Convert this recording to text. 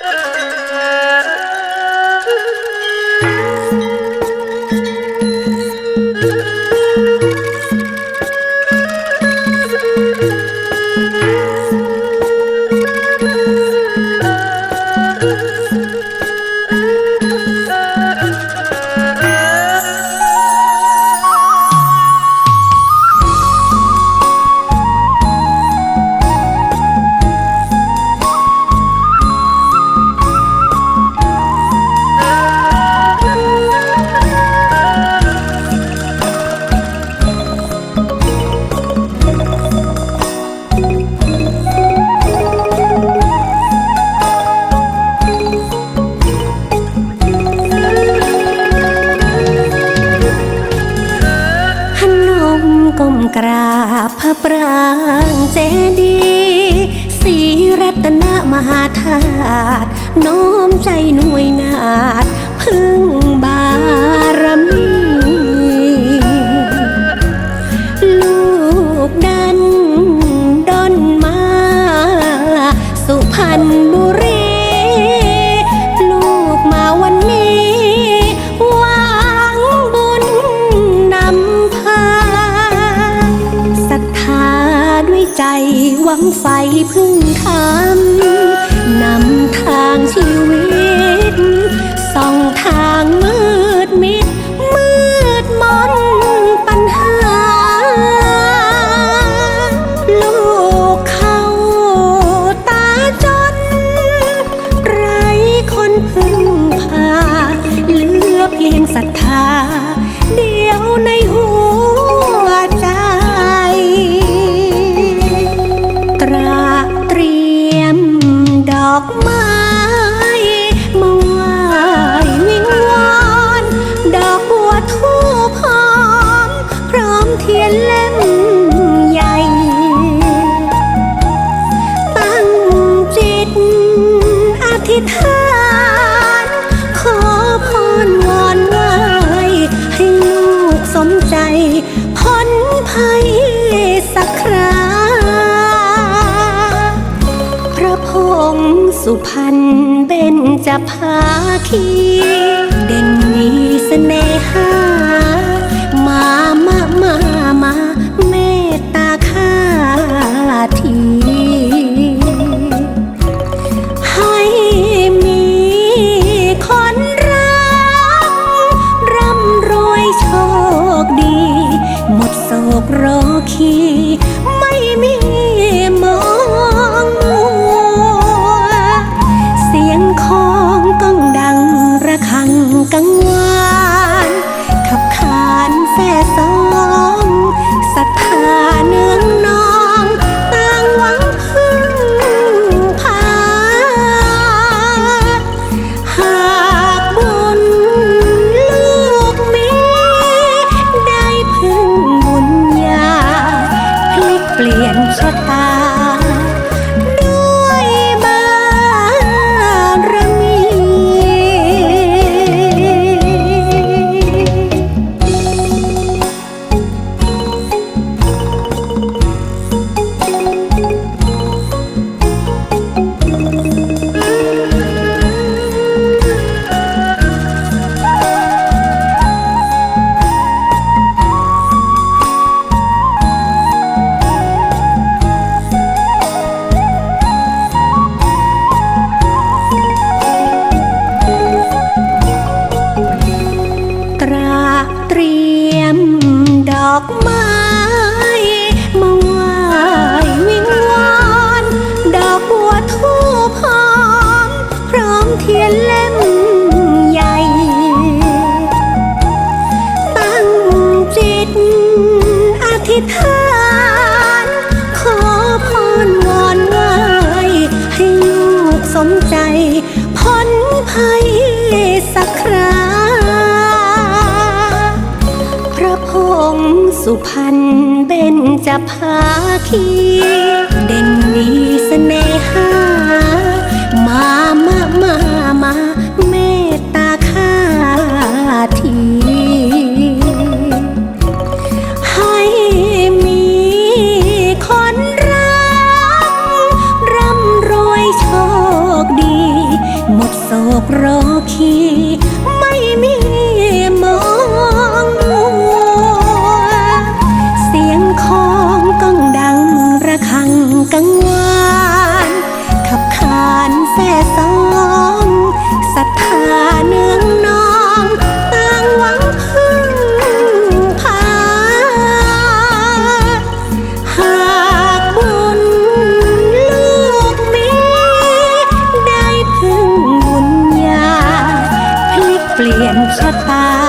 พ กราบพระปรางเจดีสีรัตนมหาธาตุน้อมใจหน่วยนาฏพึ่งบาร วังไฟพึ่ง ธิษฐานขอพรวอนไหวให้ลูกสมใจพ้นภัยสักคราพระพงษ์สุพรรณเบญจภาคีเด่น คีไม่มีมองมัวเสียงของก้องดังระฆังกังวาน ขับขานแซ่สอ ธิษฐาน ขอพรวอนไหวให้ลูกสมใจพ้นภัยสักคราพระพงษ์สุพรรณเบญจภาคี เด่นมีส 天。 ชะตา